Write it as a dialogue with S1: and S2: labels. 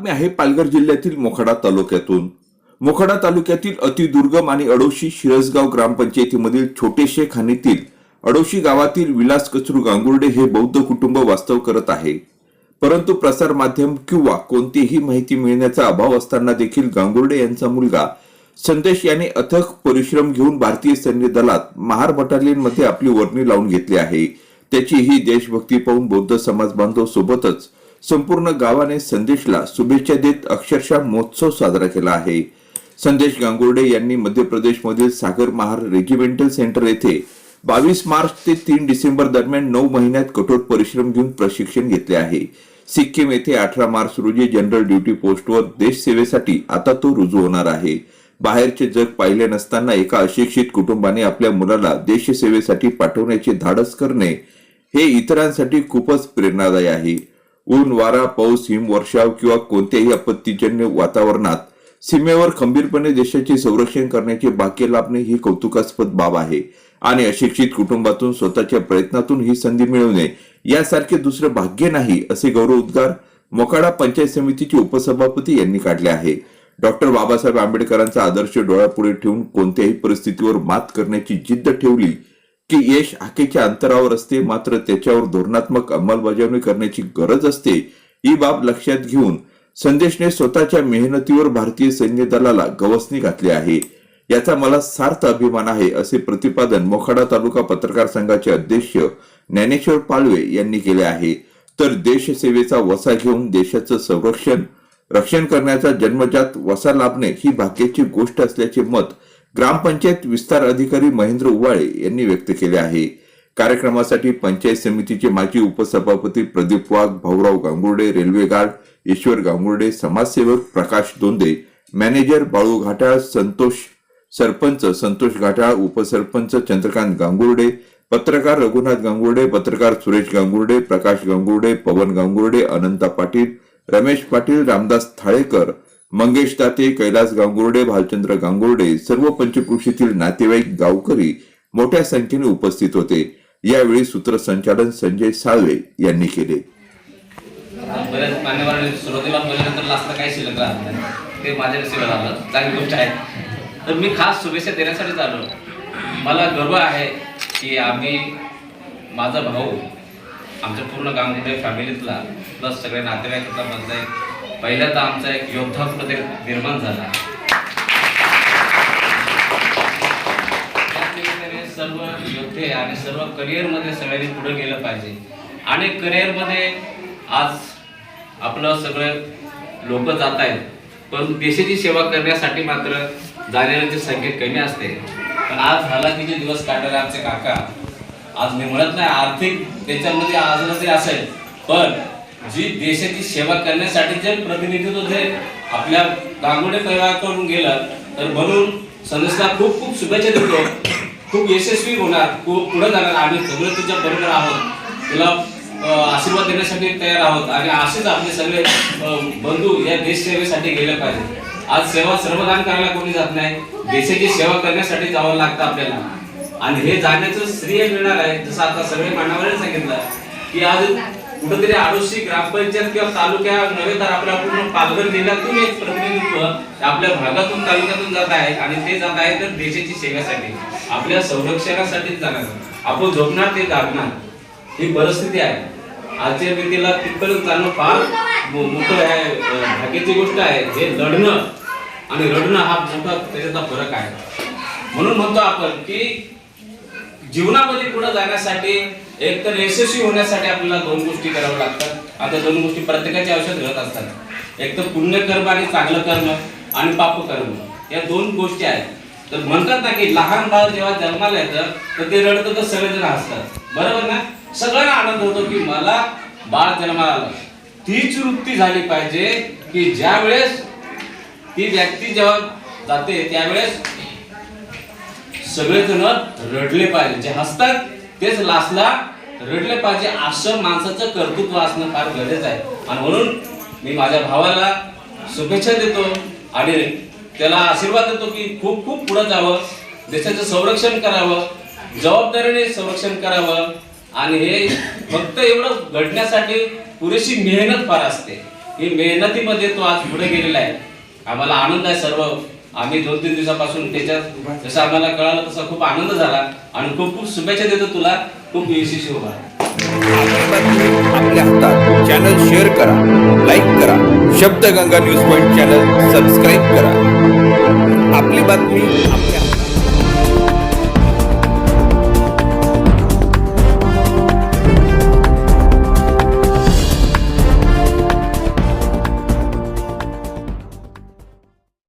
S1: बातमी आहे पालघर जिल्ह्यातील मोखाडा तालुक्यातून. मोखाडा तालुक्यातील अतिदुर्गम आणि अडोशी शिरसगाव ग्रामपंचायतीमधील छोटेशे खाणीतील अडोशी गावातील विलास कचरू गांगुर्डे हे बौद्ध कुटुंब वास्तव करत आहे. परंतु प्रसार माध्यम किंवा कोणतीही माहिती मिळण्याचा अभाव असताना देखील गांगुर्डे यांचा मुलगा संदेश याने अथक परिश्रम घेऊन भारतीय सैन्य दलात महार बटालियनमध्ये आपली वर्णी लावून घेतली आहे. त्याची ही देशभक्ती पाहून बौद्ध समाज बांधव सोबतच संपूर्ण गावाने संदेशला शुभेच्छा देत अक्षरशः महोत्सव साजरा केला आहे. संदेश गांगुर्डे यांनी मध्य प्रदेशमधील सागर महार रेजिमेंटल सेंटर येथे बावीस मार्च ते तीन डिसेंबर दरम्यान नऊ महिन्यात कठोर परिश्रम घेऊन प्रशिक्षण घेतले आहे. सिक्कीम येथे अठरा मार्च रोजी जनरल ड्युटी पोस्टवर देशसेवेसाठी आता तो रुजू होणार आहे. बाहेरचे जग पाहिले नसताना एका अशिक्षित कुटुंबाने आपल्या मुलाला देशसेवेसाठी पाठवण्याचे धाडस करणे हे इतरांसाठी खूपच प्रेरणादायी आहे. ऊन वारा पाऊस हिमवर्षाव किंवा कोणत्याही आपत्तीजन्य वातावरणात सीमेवर खंबीरपणे देशाचे संरक्षण करण्याचे भाग्य लाभणे ही कौतुकास्पद बाब आहे. आणि अशिक्षित कुटुंबातून स्वतःच्या प्रयत्नातून ही संधी मिळवणे यासारखे दुसरे भाग्य नाही असे गौरव उद्गार मोकाडा पंचायत समितीचे उपसभापती यांनी काढले आहे. डॉक्टर बाबासाहेब आंबेडकरांचा आदर्श डोळ्यापुढे ठेवून कोणत्याही परिस्थितीवर मात करण्याची जिद्द ठेवली की यश हाकेच्या अंतरावर असते मात्र त्याच्यावर धोरणात्मक अंमलबजावणी करण्याची गरज असते. ही बाब लक्षात घेऊन संदेशने स्वतःच्या मेहनतीवर भारतीय सैन्य दलाला गवसणी घातली आहे. याचा मला सार्थ अभिमान आहे असे प्रतिपादन मोखाडा तालुका पत्रकार संघाचे अध्यक्ष ज्ञानेश्वर पालवे यांनी केले आहे. तर देशसेवेचा वसा घेऊन देशाचं संरक्षण रक्षण करण्याचा जन्मजात वसा लाभणे ही भाग्याची गोष्ट असल्याचे मत ग्रामपंचायत विस्तार अधिकारी महेंद्र उवाळे यांनी व्यक्त केले आहे. कार्यक्रमासाठी पंचायत समितीचे माजी उपसभापती प्रदीप वाघ भाऊराव गांगुर्डे रेल्वे गार्ड ईश्वर गांगुर्डे समाजसेवक प्रकाश दोंदे मॅनेजर बाळू घाटाळ संतोष सरपंच संतोष घाटाळ उपसरपंच चंद्रकांत गांगुर्डे पत्रकार रघुनाथ गांगुर्डे पत्रकार सुरेश गांगुर्डे प्रकाश गांगुर्डे पवन गांगुर्डे अनंता पाटील रमेश पाटील रामदास थाळेकर मंगेश दाते कैलास गांगुर्डे भालचंद्र गांगुर्डे सर्व पंचकृषीतील नातेवाईक गावकरी मोठ्या संख्येने उपस्थित होते. यावेळी सूत्रसंचालन संजय साळवे यांनी केले.
S2: बऱ्याच मान्यवरांनी सुरुवातीला बोलल्यानंतर लास्टला शिल्लक राहत नाही. ते माझ्या नशिबात आलं चांगली गोष्ट आहे. तर मी खास शुभेच्छा देण्यासाठीच आलो मला गर्व आहे की आम्ही माझा भाऊ आमच्या पूर्ण गांगुडे फॅमिलीतला प्लस सगळ्या नातेवाईकातला मधला पहिला तर आमचा एक योद्धा मध्ये निर्माण झाला. सर्व योद्धे आणि सर्व करिअरमध्ये सगळ्यांनी पुढे गेलं पाहिजे. आणि करिअरमध्ये आज आपलं सगळं लोक जात आहेत. पण देशाची सेवा करण्यासाठी मात्र जाणाऱ्यांची संख्या कमी असते. पण आज हालाकीचे दिवस काढणारे आमचे काका आज मी म्हणत नाही आर्थिक त्याच्यामध्ये आज ते असेल पण जी देशाची सेवा करण्यासाठी जे प्रतिनिधित्व जे आपल्या गांगुडे करून गेलं तर म्हणून संस्था खूप खूप शुभेच्छा देतो. खूप यशस्वी होणार खूप पुढे जाणार आम्ही सगळे तुझ्या बरोबर आहोत. तुला आशीर्वाद देण्यासाठी तयार आहोत आणि असेच आपले सगळे बंधू या देश सेवेसाठी गेले पाहिजे आज सेवा सर्वदान करायला कोणी जात नाही. देशाची सेवा करण्यासाठी जावं लागतं आपल्याला. आणि हे जाण्याचं श्रेय मिळणार आहे. जसं आता सगळे मानावर सांगितलं की आज कुठेतरी आडोशी ग्रामपंचायत किंवा तालुक्या नव्हे तर आपल्या पूर्ण पालघर जिल्ह्यातून एक प्रतिनिधित्व आपल्या भागातून तालुक्यातून जात आहे आणि ते जात आहे तर देशाची सेवेसाठी आपल्या संरक्षणासाठी जाणार आपण झोपणार ते जागणार. ही परिस्थिती आहे. आजच्या व्यक्तीला तिथपर्यंत जाणं फार मोठं आहे भाग्याची गोष्ट आहे. हे लढणं आणि रडणं हा मोठा त्याच्यातला फरक आहे. म्हणून म्हणतो आपण की जीवनामध्ये पुढे जाण्यासाठी एक तर यशस्वी होण्यासाठी आपल्याला दोन गोष्टी कराव्या लागतात. आता दोन गोष्टी प्रत्येकाच्या आयुष्यात घडत असतात. एक तर पुण्यकर्म आणि चांगलं कर्म आणि पापकर्म या दोन गोष्टी आहेत. तर म्हणतात ना की लहान बाळ जेव्हा जन्माला येतं तर ते रडतं तर सगळेजण हसतात. बरोबर ना? सगळ्यांना आनंद होतो की मला बाळ जन्माला आलं. तीच वृत्ती झाली पाहिजे की ज्या वेळेस ती व्यक्ती जेव्हा जाते त्यावेळेस सगळेजण रडले पाहिजे. जे हसतात तेच लास्टला रडले पाहिजे असं माणसाचं कर्तृत्व असणं फार गरजेचं आहे. आणि म्हणून मी माझ्या भावाला शुभेच्छा देतो आणि त्याला आशीर्वाद देतो की खूप खूप पुढं जावं देशाचं संरक्षण करावं जबाबदारीने संरक्षण करावं. आणि हे फक्त एवढं घडण्यासाठी पुरेशी मेहनत फार असते. ही मेहनतीमध्ये तो आज पुढे गेलेला आहे. आम्हाला आनंद आहे सर्व. आम्ही दोन तीन दिवसापासून त्याच्यात जसं आम्हाला कळालं तसा खूप आनंद झाला आणि खूप खूप शुभेच्छा देतो तुला खूप यशस्वी व्हा
S1: आपल्या हातात चॅनल शेअर करा लाईक करा Shabdganga news point channel subscribe करा. आपली बातमी आपल्या